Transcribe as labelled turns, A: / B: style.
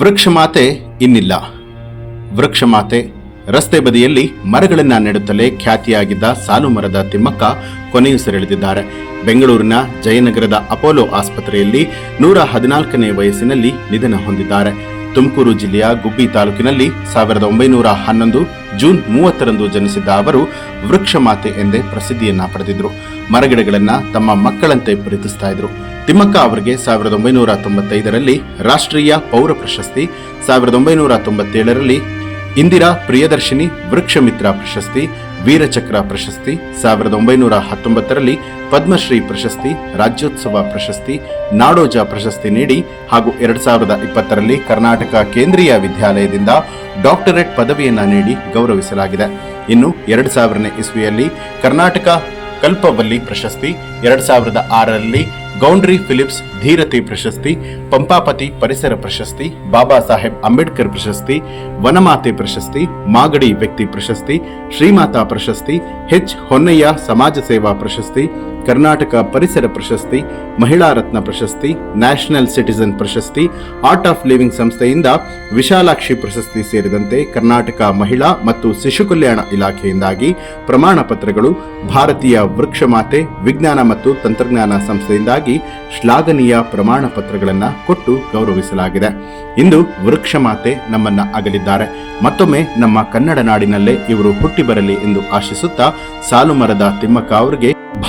A: ವೃಕ್ಷಮಾತೆ ಇನ್ನಿಲ್ಲ. ವೃಕ್ಷಮಾತೆ ರಸ್ತೆ ಬದಿಯಲ್ಲಿ ಮರಗಳನ್ನ ನೆಡುತ್ತಲೇ ಖ್ಯಾತಿಯಾಗಿದ್ದ ಸಾಲು ಮರದ ತಿಮ್ಮಕ್ಕ ಕೊನೆಯುಸಿರೆಳೆದಿದ್ದಾರೆ ಬೆಂಗಳೂರಿನ ಜಯನಗರದ ಅಪೋಲೋ ಆಸ್ಪತ್ರೆಯಲ್ಲಿ ನೂರ ಹದಿನಾಲ್ಕನೇ ವಯಸ್ಸಿನಲ್ಲಿ ನಿಧನ ಹೊಂದಿದ್ದಾರೆ. ತುಮಕೂರು ಜಿಲ್ಲೆಯ ಗುಬ್ಬಿ ತಾಲೂಕಿನಲ್ಲಿ ಸಾವಿರದ ಒಂಬೈನೂರ ಹನ್ನೊಂದು ಜೂನ್ ಮೂವತ್ತರಂದು ಜನಿಸಿದ್ದ ಅವರು ವೃಕ್ಷಮಾತೆ ಎಂದೇ ಪ್ರಸಿದ್ಧಿಯನ್ನ ಪಡೆದಿದ್ರು. ಮರಗಿಡಗಳನ್ನ ತಮ್ಮ ಮಕ್ಕಳಂತೆ ಪ್ರೀತಿಸ್ತಾ ಇದ್ರು. ತಿಮ್ಮಕ್ಕ ಅವರಿಗೆ ಸಾವಿರದ ಒಂಬೈನೂರ ತೊಂಬತ್ತೈದರಲ್ಲಿ ರಾಷ್ಟ್ರೀಯ ಪೌರ ಪ್ರಶಸ್ತಿ, ಸಾವಿರದ ಒಂಬೈನೂರ ತೊಂಬತ್ತೇಳರಲ್ಲಿ ಇಂದಿರಾ ಪ್ರಿಯದರ್ಶಿನಿ, ವೃಕ್ಷಮಿತ್ರ ಪ್ರಶಸ್ತಿ, ವೀರಚಕ್ರ ಪ್ರಶಸ್ತಿ, ಸಾವಿರದ ಒಂಬೈನೂರ ಹತ್ತೊಂಬತ್ತರಲ್ಲಿ ಪದ್ಮಶ್ರೀ ಪ್ರಶಸ್ತಿ, ರಾಜ್ಯೋತ್ಸವ ಪ್ರಶಸ್ತಿ, ನಾಡೋಜ ಪ್ರಶಸ್ತಿ ನೀಡಿ ಹಾಗೂ ಎರಡ್ ಸಾವಿರದ ಇಪ್ಪತ್ತರಲ್ಲಿ ಕರ್ನಾಟಕ ಕೇಂದ್ರೀಯ ವಿದ್ಯಾಲಯದಿಂದ ಡಾಕ್ಟರೇಟ್ ಪದವಿಯನ್ನು ನೀಡಿ ಗೌರವಿಸಲಾಗಿದೆ. ಇನ್ನು ಎರಡ್ ಸಾವಿರನೇ ಇಸ್ವಿಯಲ್ಲಿ ಕರ್ನಾಟಕ ಕಲ್ಪವಲ್ಲಿ ಪ್ರಶಸ್ತಿ, ಎರಡ್ ಸಾವಿರದ ಆರರಲ್ಲಿ ಗೌಂಡ್ರಿ ಫಿಲಿಪ್ಸ್, ಧೀರತೆ ಪ್ರಶಸ್ತಿ, ಪಂಪಾಪತಿ ಪರಿಸರ ಪ್ರಶಸ್ತಿ, ಬಾಬಾ ಸಾಹೇಬ್ ಅಂಬೇಡ್ಕರ್ ಪ್ರಶಸ್ತಿ, ವನಮಾತೆ ಪ್ರಶಸ್ತಿ, ಮಾಗಡಿ ವ್ಯಕ್ತಿ ಪ್ರಶಸ್ತಿ, ಶ್ರೀಮಾತಾ ಪ್ರಶಸ್ತಿ, ಹೆಚ್ ಹೊನ್ನಯ್ಯ ಸಮಾಜ ಸೇವಾ ಪ್ರಶಸ್ತಿ ಕರ್ನಾಟಕ ಪರಿಸರ ಪ್ರಶಸ್ತಿ, ಮಹಿಳಾ ರತ್ನ ಪ್ರಶಸ್ತಿ, ನ್ಯಾಷನಲ್ ಸಿಟಿಸನ್ ಪ್ರಶಸ್ತಿ, ಆರ್ಟ್ ಆಫ್ ಲಿವಿಂಗ್ ಸಂಸ್ಥೆಯಿಂದ ವಿಶಾಲಾಕ್ಷಿ ಪ್ರಶಸ್ತಿ ಸೇರಿದಂತೆ ಕರ್ನಾಟಕ ಮಹಿಳಾ ಮತ್ತು ಶಿಶು ಕಲ್ಯಾಣ ಇಲಾಖೆಯಿಂದಾಗಿ ಪ್ರಮಾಣ ಪತ್ರಗಳು, ಭಾರತೀಯ ವೃಕ್ಷಮಾತೆ, ವಿಜ್ಞಾನ ಮತ್ತು ತಂತ್ರಜ್ಞಾನ ಸಂಸ್ಥೆಯಿಂದಾಗಿ ಶ್ಲಾಘನೀಯ ಪ್ರಮಾಣ ಪತ್ರಗಳನ್ನು ಕೊಟ್ಟು ಗೌರವಿಸಲಾಗಿದೆ. ಇಂದು ವೃಕ್ಷಮಾತೆ ನಮ್ಮನ್ನ ಅಗಲಿದ್ದಾರೆ. ಮತ್ತೊಮ್ಮೆ ನಮ್ಮ ಕನ್ನಡ ನಾಡಿನಲ್ಲೇ ಇವರು ಹುಟ್ಟಿ ಬರಲಿ ಎಂದು ಆಶಿಸುತ್ತಾ ಸಾಲು ಮರದ ತಿಮ್ಮಕ್ಕ ಅವರಿಗೆ